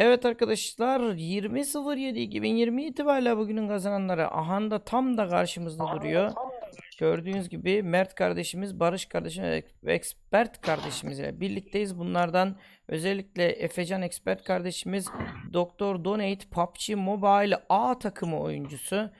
Evet arkadaşlar 20.07.2020 itibariyle bugünün kazananları Ahanda tam da karşımızda duruyor. Gördüğünüz gibi Mert kardeşimiz, Barış kardeşim ve Expert kardeşimizle birlikteyiz. Bunlardan özellikle Efecan Expert kardeşimiz Doktor Donate PUBG Mobile A takımı oyuncusu.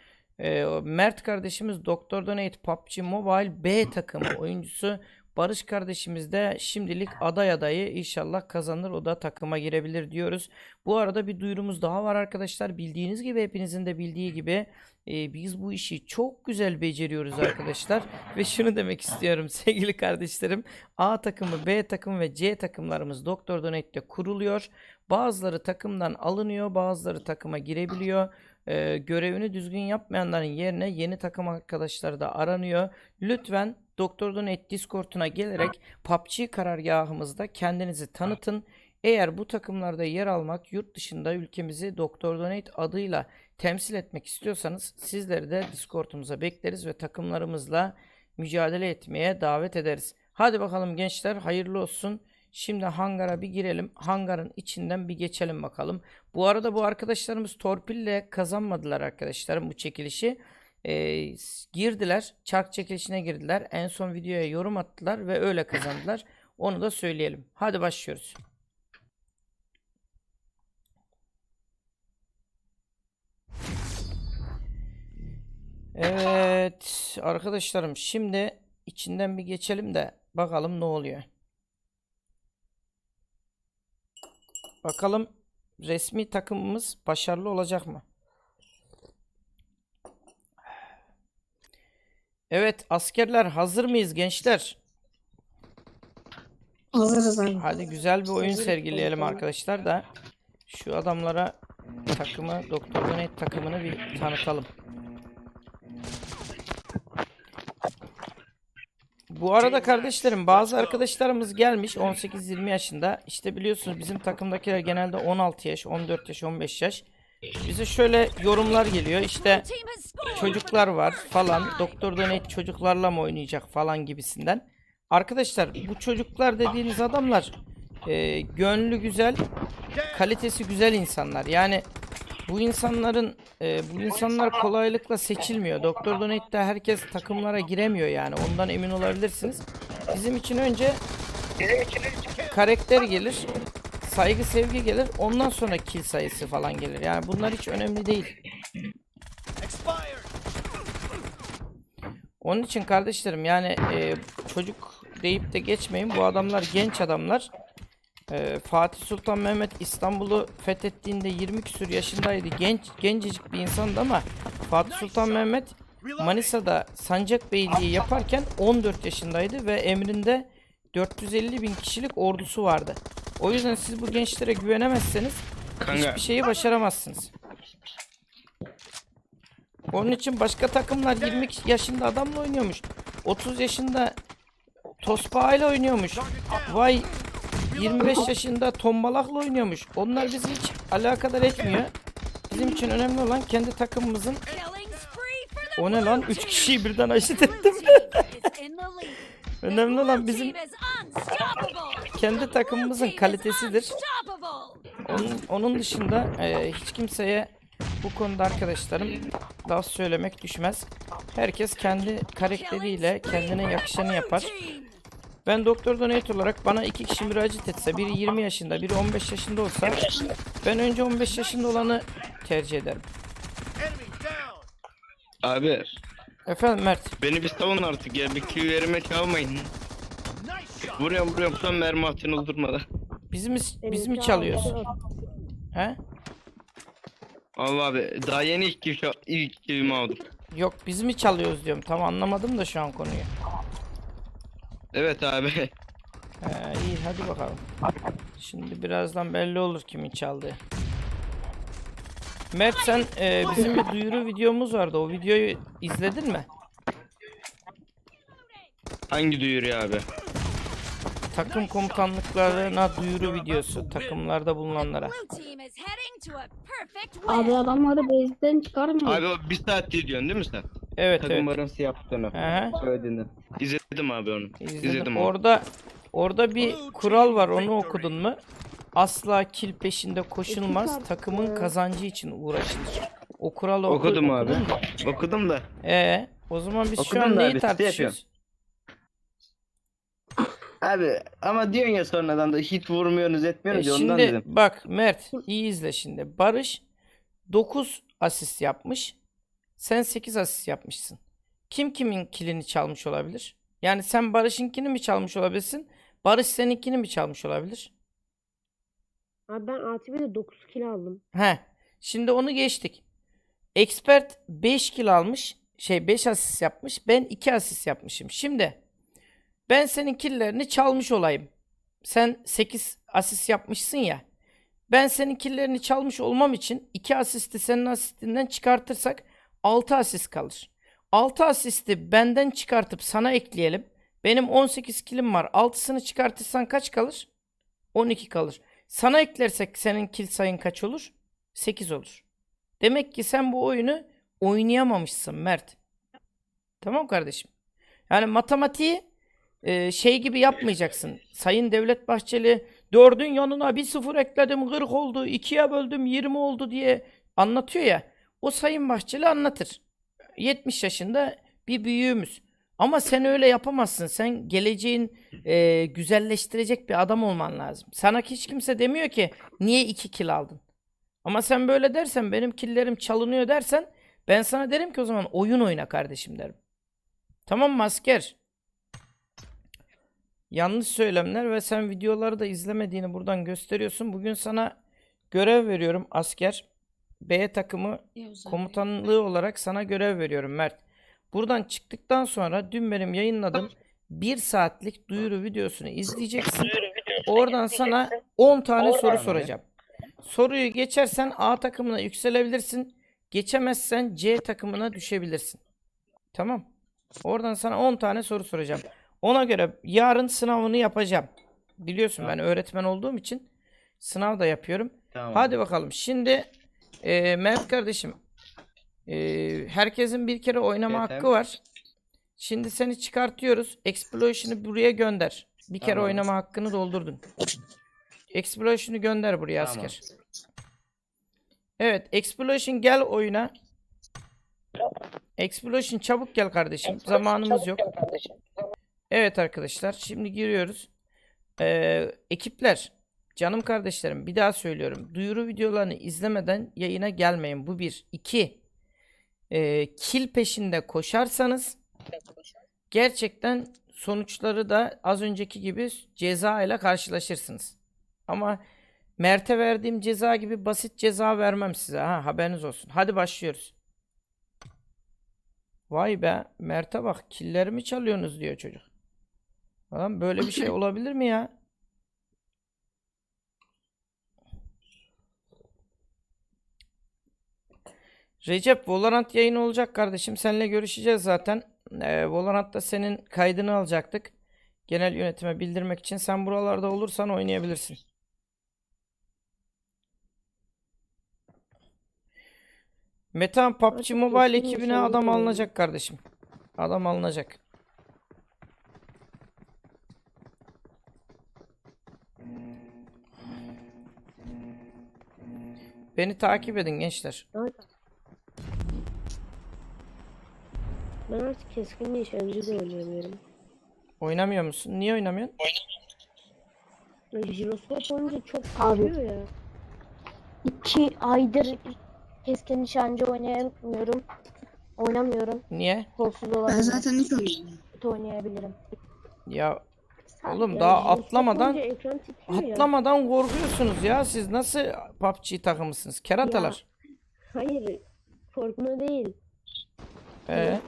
Ee, Mert kardeşimiz Doktor Donate PUBG Mobile B takımı oyuncusu. Barış kardeşimiz de şimdilik aday adayı inşallah kazanır o da takıma girebilir diyoruz. Bu arada bir duyurumuz daha var arkadaşlar. Bildiğiniz gibi hepinizin de bildiği gibi e, biz bu işi çok güzel beceriyoruz arkadaşlar. Ve şunu demek istiyorum sevgili kardeşlerim. A takımı, B takımı ve C takımlarımız Doktor Donate'de kuruluyor. Bazıları takımdan alınıyor, bazıları takıma girebiliyor. Ee, görevini düzgün yapmayanların yerine yeni takım arkadaşları da aranıyor. Lütfen Doktor Donate Discord'una gelerek PUBG karargahımızda kendinizi tanıtın. Eğer bu takımlarda yer almak, yurt dışında ülkemizi Doktor Donate adıyla temsil etmek istiyorsanız sizleri de Discord'umuza bekleriz ve takımlarımızla mücadele etmeye davet ederiz. Hadi bakalım gençler hayırlı olsun. Şimdi hangara bir girelim. Hangarın içinden bir geçelim bakalım. Bu arada bu arkadaşlarımız torpille kazanmadılar arkadaşlarım bu çekilişi. S- girdiler. Çark çekilişine girdiler. En son videoya yorum attılar ve öyle kazandılar. Onu da söyleyelim. Hadi başlıyoruz. Evet arkadaşlarım şimdi içinden bir geçelim de bakalım ne oluyor. Bakalım resmi takımımız başarılı olacak mı? Evet askerler hazır mıyız gençler? Hazırız abi. Hadi güzel bir oyun sergileyelim arkadaşlar da şu adamlara takımı Doktor Donate takımını bir tanıtalım. Bu arada kardeşlerim bazı arkadaşlarımız gelmiş 18-20 yaşında. İşte biliyorsunuz bizim takımdakiler genelde 16 yaş, 14 yaş, 15 yaş. Bize şöyle yorumlar geliyor. İşte çocuklar var falan. Doktor Donate çocuklarla mı oynayacak falan gibisinden. Arkadaşlar bu çocuklar dediğiniz adamlar e, gönlü güzel, kalitesi güzel insanlar. Yani bu insanların e, bu insanlar kolaylıkla seçilmiyor. Doktor Donate'de herkes takımlara giremiyor yani. Ondan emin olabilirsiniz. Bizim için önce karakter gelir, saygı sevgi gelir. Ondan sonra kill sayısı falan gelir. Yani bunlar hiç önemli değil. Onun için kardeşlerim yani e, çocuk deyip de geçmeyin. Bu adamlar genç adamlar. E, Fatih Sultan Mehmet İstanbul'u fethettiğinde 20 küsur yaşındaydı. Genç gencecik bir insandı ama Fatih Sultan Mehmet Manisa'da Sancak Beyliği yaparken 14 yaşındaydı ve emrinde 450 bin kişilik ordusu vardı. O yüzden siz bu gençlere güvenemezseniz Kanka hiçbir şeyi başaramazsınız. Onun için başka takımlar 20 yaşında adamla oynuyormuş. 30 yaşında Tospa ile oynuyormuş. Vay 25 yaşında tombalakla oynuyormuş. Onlar bizi hiç alakadar etmiyor. Bizim için önemli olan kendi takımımızın O ne lan? Üç kişiyi birden aşıt ettim. önemli olan bizim kendi takımımızın kalitesidir. Onun, onun dışında e, hiç kimseye bu konuda arkadaşlarım laf söylemek düşmez. Herkes kendi karakteriyle kendine yakışanı yapar. Ben Doktor Donate olarak bana iki kişi müracaat etse, biri 20 yaşında, biri 15 yaşında olsa ben önce 15 yaşında olanı tercih ederim. abi Efendim Mert. beni bir savun artık ya bir kill verime çalmayın. Vuruyorum vuruyorum son mermi atın durmadan. Biz mi, biz mi çalıyoruz? He? Allah abi daha yeni ilk kill ilk killimi aldım. Yok biz mi çalıyoruz diyorum. Tam anlamadım da şu an konuyu. Evet abi. He, iyi hadi bakalım. Şimdi birazdan belli olur kimin çaldığı. Mert sen e, bizim bir duyuru videomuz vardı. O videoyu izledin mi? Hangi duyuruyor abi? Takım komutanlıklarına duyuru videosu. Takımlarda bulunanlara. Abi adamları base'den çıkarmıyor. Abi o bir saat diyorsun değil mi sen? Evet Takım evet. arası yaptığını. Hı hı. Söylediğini. İzledim abi onu. İzledim. İzledim onu. Orada orada bir kural var. Onu okudun mu? Asla kil peşinde koşulmaz. Takımın kazancı için uğraşılır. O kuralı oku- Okudum abi. okudun mu? Okudum da. Ee, o zaman biz şu Okudum an da neyi abi, tartışıyoruz? Abi ama diyorsun ya sonradan da hiç vurmuyorsunuz E, etmiyorsunuz ya ondan şimdi dedim. bak Mert iyi izle şimdi. Barış 9 asist yapmış. Sen 8 asist yapmışsın. Kim kimin kilini çalmış olabilir? Yani sen Barış'ınkini mi çalmış olabilirsin? Barış seninkini mi çalmış olabilir? Abi ben artı bir de 9 kilo aldım. He. Şimdi onu geçtik. Expert 5 kill almış. Şey 5 asist yapmış. Ben 2 asist yapmışım. Şimdi ben senin killerini çalmış olayım. Sen 8 asist yapmışsın ya. Ben senin killerini çalmış olmam için 2 asisti senin asistinden çıkartırsak 6 asist kalır. 6 asisti benden çıkartıp sana ekleyelim. Benim 18 kilim var. 6'sını çıkartırsan kaç kalır? 12 kalır. Sana eklersek senin kill sayın kaç olur? 8 olur. Demek ki sen bu oyunu oynayamamışsın Mert. Tamam kardeşim. Yani matematiği e, şey gibi yapmayacaksın. Sayın Devlet Bahçeli dördün yanına bir sıfır ekledim 40 oldu. ikiye böldüm 20 oldu diye anlatıyor ya. O Sayın Bahçeli anlatır. 70 yaşında bir büyüğümüz. Ama sen öyle yapamazsın. Sen geleceğin e, güzelleştirecek bir adam olman lazım. Sana hiç kimse demiyor ki niye iki kill aldın? Ama sen böyle dersen benim killerim çalınıyor dersen ben sana derim ki o zaman oyun oyna kardeşim derim. Tamam mı asker? Yanlış söylemler ve sen videoları da izlemediğini buradan gösteriyorsun. Bugün sana görev veriyorum asker. B takımı komutanlığı olarak sana görev veriyorum Mert. Buradan çıktıktan sonra dün benim yayınladığım bir saatlik duyuru videosunu izleyeceksin. Oradan sana 10 tane soru soracağım. Soruyu geçersen A takımına yükselebilirsin. Geçemezsen C takımına düşebilirsin. Tamam. Oradan sana 10 tane soru soracağım. Ona göre yarın sınavını yapacağım. Biliyorsun ben öğretmen olduğum için sınav da yapıyorum. Tamam. Hadi bakalım. Şimdi e, Mert kardeşim e, herkesin bir kere oynama Evet, hakkı var. Şimdi seni çıkartıyoruz. Explosion'ı buraya gönder. Bir kere Tamam. oynama hakkını doldurdun. Explosion'ı gönder buraya Tamam. asker. Evet, Explosion gel oyuna. Explosion çabuk gel kardeşim. Zamanımız yok. Evet arkadaşlar, şimdi giriyoruz. Ee, ekipler, canım kardeşlerim, bir daha söylüyorum. Duyuru videolarını izlemeden yayına gelmeyin. Bu bir. İki. Ee, kill peşinde koşarsanız gerçekten sonuçları da az önceki gibi ceza ile karşılaşırsınız. Ama Mert'e verdiğim ceza gibi basit ceza vermem size. Ha, haberiniz olsun. Hadi başlıyoruz. Vay be, Mert'e bak, killerimi çalıyorsunuz diyor çocuk. Lan böyle bir şey olabilir mi ya? Recep, Valorant yayını olacak kardeşim. Seninle görüşeceğiz zaten. Ee, Valorant'ta senin kaydını alacaktık. Genel yönetime bildirmek için. Sen buralarda olursan oynayabilirsin. Metan PUBG Mobile ekibine adam alınacak kardeşim. Adam alınacak. Beni takip edin gençler. Ben artık keskin nişancı da oynayamıyorum. Oynamıyor musun? Niye oynamıyorsun? Ya Jiroskop olunca çok sarıyor ya. İki aydır keskin nişancı oynayamıyorum. Oynamıyorum. Niye? Kolsuz Ben olabilirim. zaten hiç oynayamıyorum. Oynayabilirim. Ya oğlum Ya daha jiroskop atlamadan titriyor ya. atlamadan korkuyorsunuz ya. Siz nasıl PUBG takımısınız? Keratalar. Hayır. Korkma değil. Ee,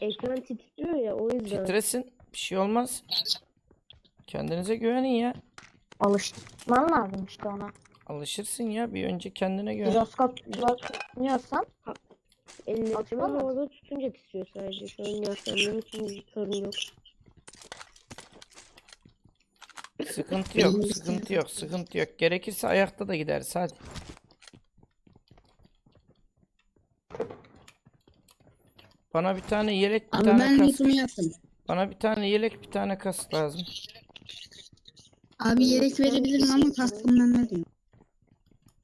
ekran titriyor ya o yüzden. titresin. Bir şey olmaz. Kendinize güvenin ya. Alışman lazım işte ona. Alışırsın ya. Bir önce kendine güven. Jiroskop oynuyorsan Elini lazım. orada tutunca titriyor sadece. Şu an yaşlandığım için bir sorun yok. Sıkıntı yok. Sıkıntı yok. Sıkıntı yok. Gerekirse ayakta da gideriz. Hadi. Bana bir tane yelek, bir Ama tane ben yaptım. Bana bir tane yelek, bir tane kask lazım. Abi yelek verebilirim ama kaskım bende diyor.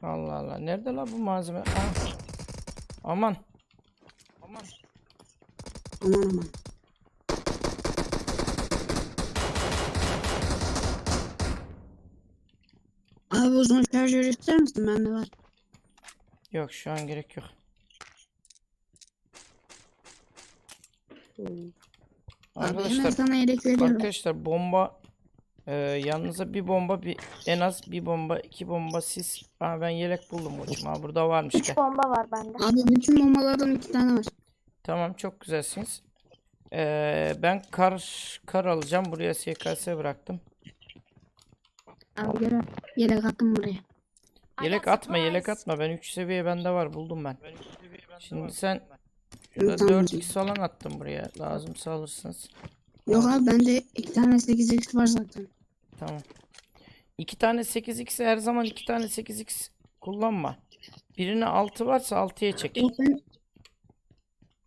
Allah Allah. Nerede la bu malzeme? Aa. Aman. Aman aman. Abi o zaman şarjör ister misin? Bende var. Yok şu an gerek yok. Hmm. Abi Arkadaşlar sana yelek veriyorum. Arkadaşlar bomba e, yanınıza bir bomba bir en az bir bomba iki bomba sis. Aa ben yelek buldum hocam. Ha burada varmış Üç gel. bomba var bende. Abi bütün bombalardan iki tane var. Tamam çok güzelsiniz. E, ben kar kar alacağım. Buraya SKS bıraktım. Abi gel abi. Yelek attım buraya. Yelek atma yelek atma. Ben 3 seviye bende var buldum ben. Şimdi sen şurada tamam 4 canım. x falan attım buraya. Lazımsa alırsınız. Yok abi bende iki tane 8x var zaten. Tamam. 2 tane 8x her zaman 2 tane 8x kullanma. Birine 6 varsa 6'ya çek. Yok ben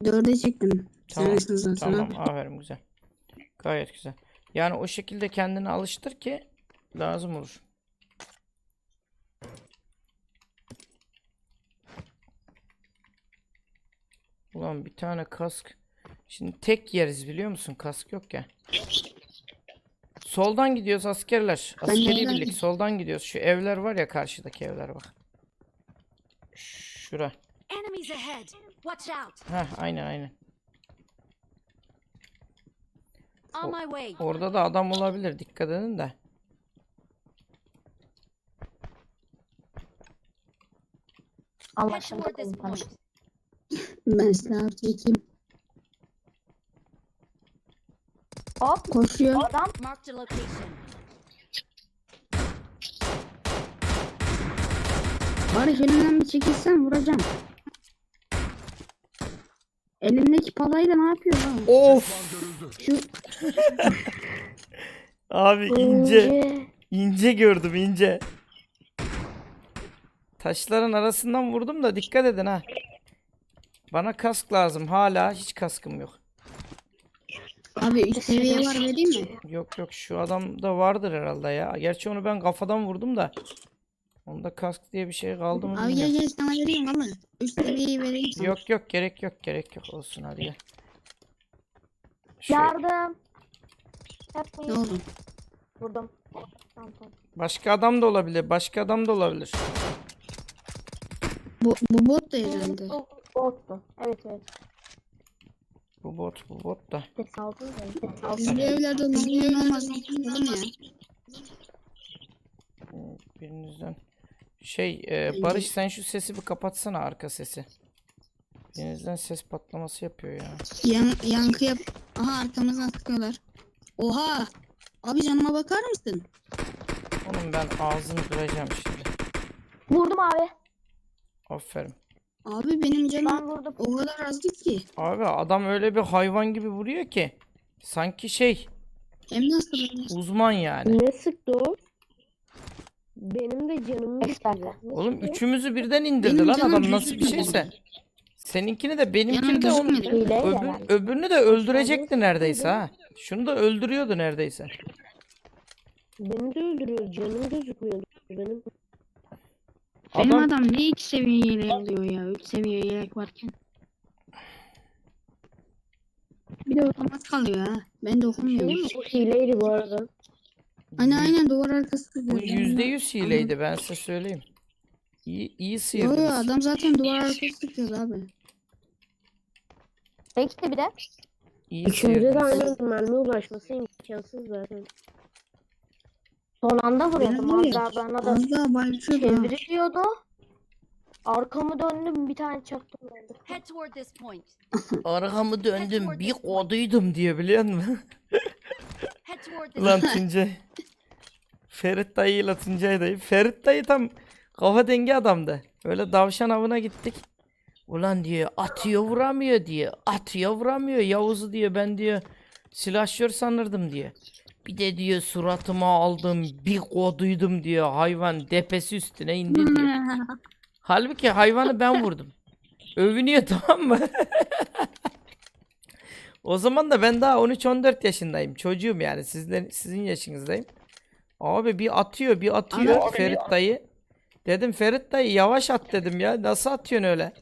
dörde çektim. Tamam, Tanesini zaten Tamam, aferin güzel. Gayet güzel. Yani o şekilde kendini alıştır ki lazım olur. Ulan bir tane kask. Şimdi tek yeriz biliyor musun? Kask yok ya. Soldan gidiyoruz askerler. Askeri birlik soldan gidiyoruz. Şu evler var ya karşıdaki evler bak. Şura. Heh aynen aynen. Way. Orada da adam olabilir. Dikkat edin de. Head Anlaşıldı toward this point. Ben silah çekeyim. Hop Koşuyor. adam Marked a location. Barış önümden bir çekilsen vuracağım. Elimdeki palayla ne yapıyor lan? Of! Şu Abi ince. İnce gördüm ince. Taşların arasından vurdum da dikkat edin ha. Bana kask lazım. Hala hiç kaskım yok. abi üst seviye var vereyim mi? Yok yok şu adamda vardır herhalde ya. Gerçi onu ben kafadan vurdum da. Onda kask diye bir şey kaldı mı Abi gel bilmiyorum. gel sana vereyim valla. Üst seviyeyi vereyim sana. Yok yok gerek yok gerek yok olsun hadi gel. Şu yardım. Ne oldu? Vurdum. Tamam tamam. başka adam da olabilir. Başka adam da olabilir. Bu, bu bot da herhalde. Bu bottu. Evet evet. Bu bot bu bot da. Ses aldın mı? Ses aldın. Bizim evlerde uzun olmaz. Oğlum ya. Birinizden. Şey e, Barış sen şu sesi bir kapatsana arka sesi. Birinizden ses patlaması yapıyor ya. Yan, yankı yap. Aha arkamızdan sıkıyorlar. Oha! Abi canıma bakar mısın? Onun ben ağzını kıracağım şimdi. Vurdum abi. Aferin. Abi benim canım Ben vurdum. o kadar azdı ki. Abi adam öyle bir hayvan gibi vuruyor ki. Sanki şey Hem nasıl? uzman yani. Ne sıktı o? Benim de canımı Estağfurullah. bitirdi. Ne Oğlum sıktı? üçümüzü birden indirdi Benim lan canım adam nasıl bir gözükmedi. şeyse. Seninkini de benimkini Canım de gözükmedi. Hile öbür, herhalde. öbürünü de öldürecekti neredeyse ha. Şunu da öldürüyordu neredeyse. Beni de öldürüyor. Canım gözükmüyor benim. Benim Adam adam ne iki seviye yelek alıyor ya? Üç seviye yelek varken. Bir de otomat kalıyor ha. Ben de okumuyorum. mi? Bu hileydi bu arada. Hani aynen duvar arkası bu yüzde yüz hileydi ben size söyleyeyim. İyi, iyi sıyırdınız. adam zaten duvar arkası sıkıyordu abi. Belki de bir de. İyi de sıyırdınız. aynı mermi ulaşması imkansız zaten. Son anda vuruyordum. Az daha bana da Az daha. Arkamı döndüm bir tane çaktım öldü. Head toward this point. Arkamı döndüm bir koduydum diye biliyor musun? Head toward this Ulan Tuncay. Ferit dayıyla Tuncay dayı. Ferit dayı tam kafa dengi adamdı. Öyle davşan avına gittik. Ulan diyor atıyor vuramıyor diye. Atıyor vuramıyor. Yavuz'u diyor ben diyor silahşör sanırdım diye. Bir de diyor suratıma aldım bir koduydum diyor. Hayvan depesi üstüne indi diyor. Halbuki hayvanı ben vurdum. Övünüyor tamam mı? O zaman da ben daha 13-14 yaşındayım. Çocuğum yani sizlerin, sizin yaşınızdayım. Abi bir atıyor bir atıyor Ferit dayı. Dedim Ferit dayı yavaş at dedim ya. Nasıl atıyorsun öyle?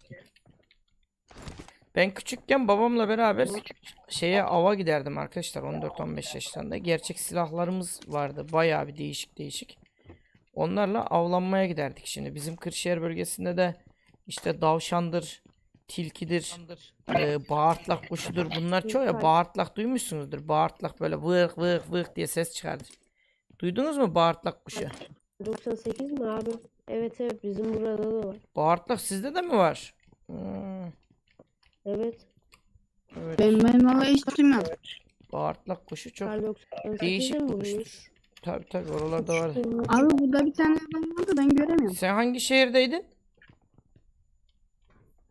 Ben küçükken babamla beraber şeye ava giderdim arkadaşlar 14-15 yaşlarında. Gerçek silahlarımız vardı. Bayağı bir değişik değişik. Onlarla avlanmaya giderdik şimdi. Bizim Kırşehir bölgesinde de işte davşandır, tilkidir, e, bağırtlak kuşudur. Bunlar çoğu ya. Bağırtlak duymuşsunuzdur. Bağırtlak böyle vık vık vık diye ses çıkardır. Duydunuz mu bağırtlak kuşu? 98 mi abi? Evet evet bizim burada da var. Bağırtlak sizde de mi var? Hmm, Evet. evet. Ben ben valla hiç duymuyorum. Bağırtlak kuşu çok Kar 98 değişik bir kuştur. Tabii tabii oralarda var. Abi burada bir tane adam vardı ben göremiyorum. Sen hangi şehirdeydin?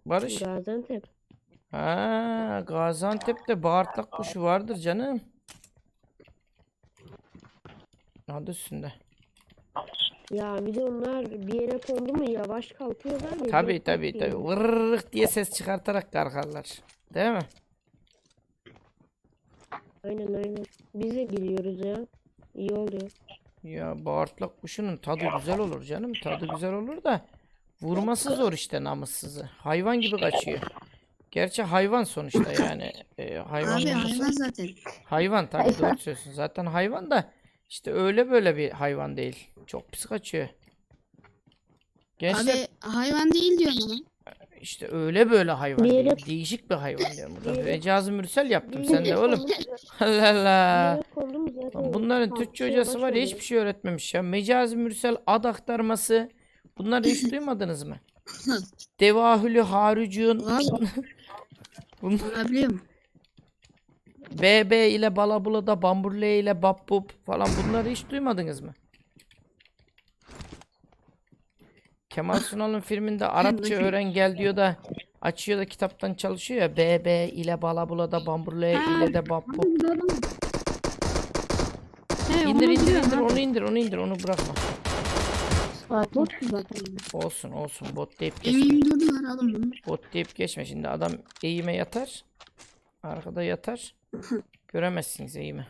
Barış. Gaziantep. Ha, Gaziantep'te bağırtlak kuşu vardır canım. Adı üstünde. Ya bir de onlar bir yere kondu mu yavaş kalkıyorlar ya. Tabii tabii tabii. Vırrrık diye ses çıkartarak kalkarlar. Değil mi? Aynen aynen. Biz de giriyoruz ya. İyi oluyor. Ya bağırtlak kuşunun tadı güzel olur canım. Tadı güzel olur da vurması zor işte namussızı. Hayvan gibi kaçıyor. Gerçi hayvan sonuçta yani. Ee, hayvan Abi hayvan zaten. Hayvan tabii doğru söylüyorsun. Zaten hayvan da işte öyle böyle bir hayvan değil. Çok pis kaçıyor. Gençler Abi hayvan değil diyorum ama. işte öyle böyle hayvan değil. Değişik bir hayvan diyorum burada. Mecazı mürsel yaptım sen de oğlum. Allah Allah. Lan Bunların Türkçe hocası var ya hiçbir şey öğretmemiş ya. Mecazi mürsel ad aktarması. Bunları hiç duymadınız mı? Devahülü harucun. Abi Bunlar olabiliyorum. BB ile balabulada bamburle ile babbub falan bunları hiç duymadınız mı? Kemal Sunal'ın filminde Arapça öğren gel diyor da açıyor da kitaptan çalışıyor ya BB ile balabulada bamburle ile de. He, İndir indir indir onu indir onu indir onu bırakma. Bot zaten. Olsun olsun bot deyip geçme. Bot deyip geçme şimdi adam eğime yatar. Arkada yatar. Göremezsiniz eğimi.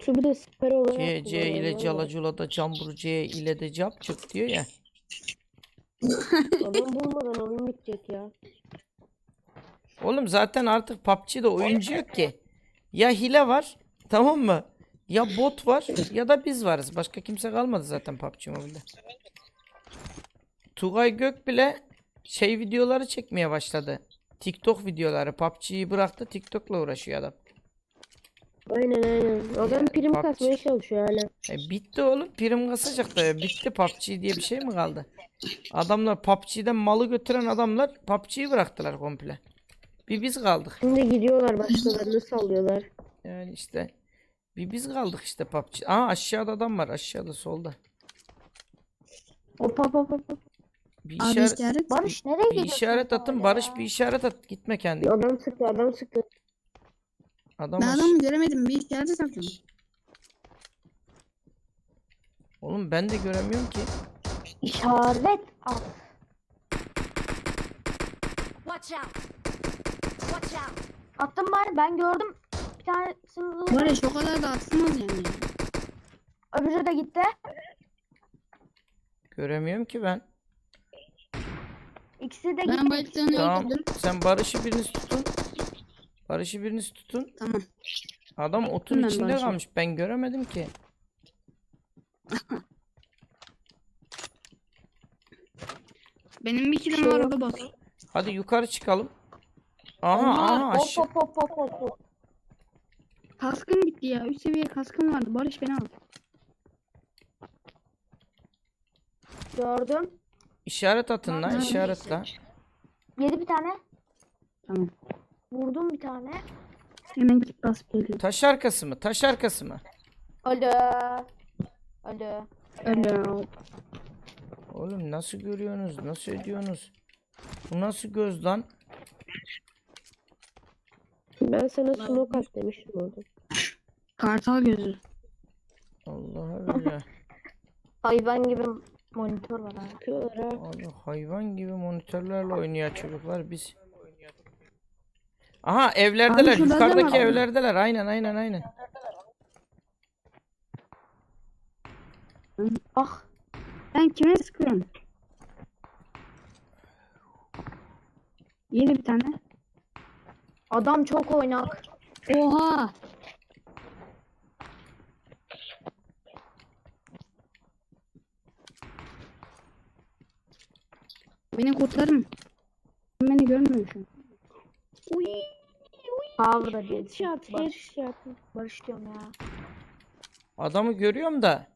Şu bir de siper olarak C, C ile calacula cambur C ile de capcık diyor ya. Adam bulmadan oyun bitecek ya. Oğlum zaten artık PUBG'de oyuncu yok ki. Ya hile var tamam mı? Ya bot var ya da biz varız. Başka kimse kalmadı zaten PUBG Mobile'de. Tugay Gök bile şey videoları çekmeye başladı. TikTok videoları. PUBG'yi bıraktı TikTok'la uğraşıyor adam. Aynen aynen. Adam prim PUBG. kasmaya çalışıyor hala. E bitti oğlum. Prim kasacak da. Bitti PUBG diye bir şey mi kaldı? Adamlar PUBG'den malı götüren adamlar PUBG'yi bıraktılar komple. Bir biz kaldık. Şimdi gidiyorlar başkalarını sallıyorlar. Yani işte bir biz kaldık işte PUBG. Aa aşağıda adam var aşağıda solda. Hop hop hop hop. Bir Abi işaret, işaret. Barış nereye bir gidiyorsun işaret öyle Barış bir işaret at gitme kendi. Adam sıktı adam sıktı. Adam Ben adamı göremedim. Bir işaret atıyorum. Oğlum ben de göremiyorum ki. İşaret at. Watch out! Watch out! Attım bari ben gördüm. Bir tanesini vurdum. Barış o kadar da atılmaz yani. Öbürü de gitti. Göremiyorum ki ben. İkisi de Ben gitti. bayıldığını Tamam. öldürdüm. Sen Barış'ı biriniz tutun. Barış'ı biriniz tutun. Tamam. Adam otun ben içinde Barış'ı. kalmış. Ben göremedim ki. Benim bir kilim Şey var yok. o da bas. Hadi yukarı çıkalım. Aha Onlar aha hop aşağı. hop hop hop hop hop. Kaskım gitti ya. 3 seviye kaskım vardı. Barış beni al. Gördüm. İşaret atın lan Nerede? işaret lan. Yedi bir tane. Tamam. Vurdum bir tane. Hemen git basıp geliyorum. Taş arkası mı? Taş arkası mı? Öldü. Öldü. Öyle. Oğlum nasıl görüyorsunuz? Nasıl ediyorsunuz? Bu nasıl göz lan? Ben sana smoke at demiştim orada. Kartal gözü. Allah öyle. Hayvan gibi monitör var abi. Abi hayvan gibi monitörlerle oynuyor çocuklar biz. Aha evlerdeler. şurada adam Yukarıdaki var. evlerdeler. Aynen aynen aynen. Ah Sen kime sıkıyorsun? Yeni bir tane. adam çok oynak. Oha. Beni kurtarın. Sen Beni görmüyorsun. Uy. Power'da diye. Headshot, headshot. Barış diyorum ya. Adamı görüyorum da.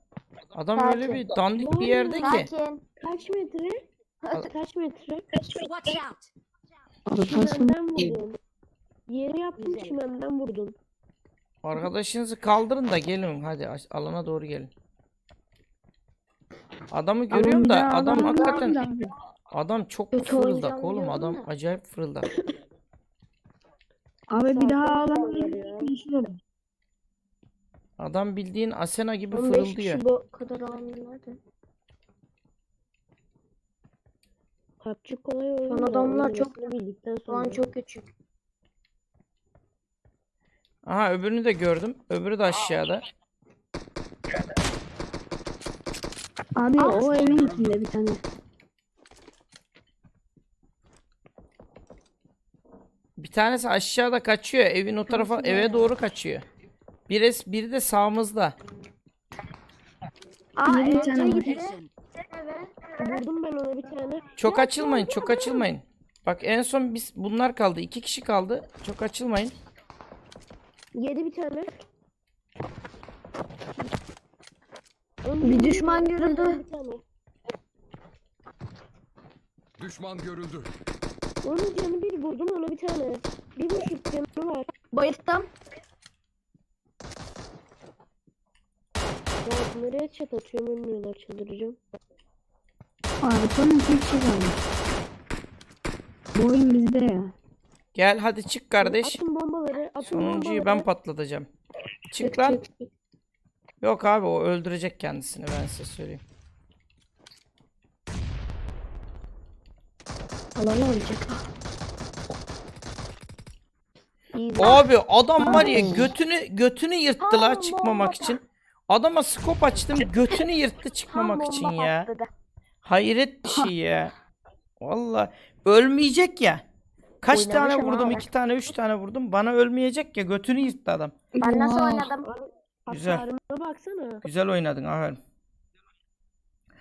Adam öyle Sakin. bir dandik bir yerde ki. Sakin. Kaç metre? Kaç metre? Watch out! Abi Çimenden vurdum. Yeri yaptım Güzel. çimenden vurdum. Arkadaşınızı kaldırın da gelin hadi alana doğru gelin. Adamı görüyorum da adam hakikaten adam çok Kötü fırıldak oğlum adam da. acayip fırıldak. Abi bir daha Zaten ağlama. ya. Adam bildiğin Asena gibi 15 fırıldıyor. kişi bu kadar alınırdı. PUBG kolay oyun. Son da adamlar çok- oynamasını bildikten Şu an sonra. çok küçük. Aha öbürünü de gördüm. Öbürü de aşağıda. Abi o evin içinde bir tane. Bir tanesi aşağıda kaçıyor. Evin o tarafa eve doğru kaçıyor. Biri, biri de sağımızda. Aa Bir evet tane. Evet. Vurdum ben ona bir tane. Çok açılmayın, çok açılmayın. Bak en son biz bunlar kaldı. iki kişi kaldı. Çok açılmayın. Yedi bir tane. Bir düşman görüldü. Düşman görüldü. Onun canı bir vurdum ona bir tane. Bir buçuk canı var. Bayılttım. Ya nereye çat atıyorum ölmüyorlar çıldıracağım. Abi son iki kişi kaldı. Bu oyun bizde ya. Gel hadi çık kardeş. Atın bombaları. Atın Sonuncuyu bombaları. ben patlatacağım. Çık lan. Yok abi o öldürecek kendisini ben size söyleyeyim. Alanı olacak. İyi. Abi adam var ya götünü götünü yırttı la çıkmamak bomba için. Adama skop açtım götünü yırttı çıkmamak için ya. Hayret bir şey ya. Valla ölmeyecek ya. Kaç tane Oynamışım vurdum? abi. iki tane, üç tane vurdum. Bana ölmeyecek ya. Götünü yırttı adam. Ben nasıl Oha. oynadım? Güzel. Hasarıma baksana. Güzel oynadın aferin.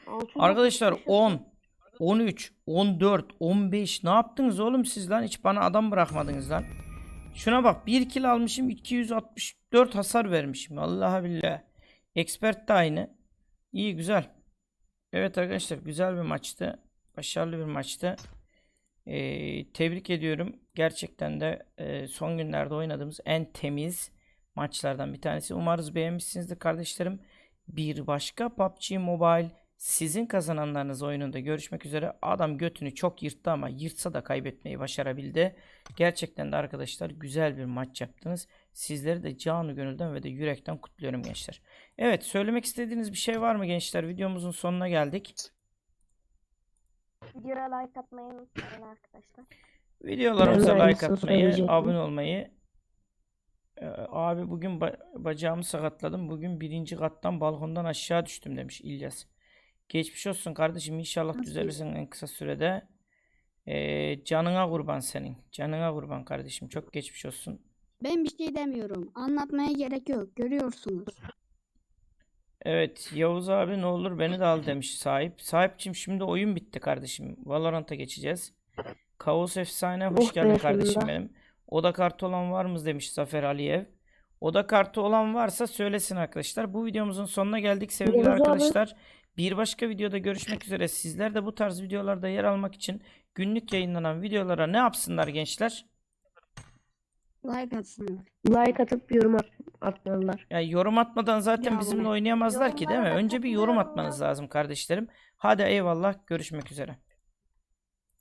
665 Arkadaşlar hasar. 10, 13, 14, 15 ne yaptınız oğlum siz lan? Hiç bana adam bırakmadınız lan. Şuna bak 1 kill almışım 264 hasar vermişim. Vallahi billahi. Expert de aynı. İyi güzel. Evet arkadaşlar güzel bir maçtı. Başarılı bir maçtı. Ee, tebrik ediyorum. Gerçekten de e, son günlerde oynadığımız en temiz maçlardan bir tanesi. Umarız beğenmişsinizdir kardeşlerim. Bir başka PUBG Mobile sizin kazananlarınız oyununda görüşmek üzere. Adam götünü çok yırttı ama yırtsa da kaybetmeyi başarabildi. Gerçekten de arkadaşlar güzel bir maç yaptınız. Sizleri de canı gönülden ve de yürekten kutluyorum gençler. Evet söylemek istediğiniz bir şey var mı gençler? Videomuzun sonuna geldik. Videoya like atmayı unutmayın arkadaşlar. Videolarımıza like atmayı, abone olmayı. Ee, abi bugün ba- bacağımı sakatladım. Bugün birinci kattan balkondan aşağı düştüm demiş İlyas. Geçmiş olsun kardeşim. İnşallah düzelirsin en kısa sürede. Ee, canına kurban senin. Canına kurban kardeşim. Çok geçmiş olsun. Ben bir şey demiyorum. Anlatmaya gerek yok. Görüyorsunuz. Evet Yavuz abi ne olur beni de al demiş sahip. Sahipçim şimdi oyun bitti kardeşim. Valorant'a geçeceğiz. Kaos Efsane hoş Oh geldin kardeşim benim. Oda kartı olan var mı demiş Zafer Aliyev. Oda kartı olan varsa söylesin arkadaşlar. Bu videomuzun sonuna geldik sevgili Yavuz abi. Bir başka videoda görüşmek üzere. Sizler de bu tarz videolarda yer almak için günlük yayınlanan videolara ne yapsınlar gençler? Like atsınlar. Like atıp yorum at atmalılar. Yani yorum atmadan zaten Ya bizimle oynayamazlar ki değil mi? Önce bir yorum atmanız lazım kardeşlerim. Hadi eyvallah görüşmek üzere.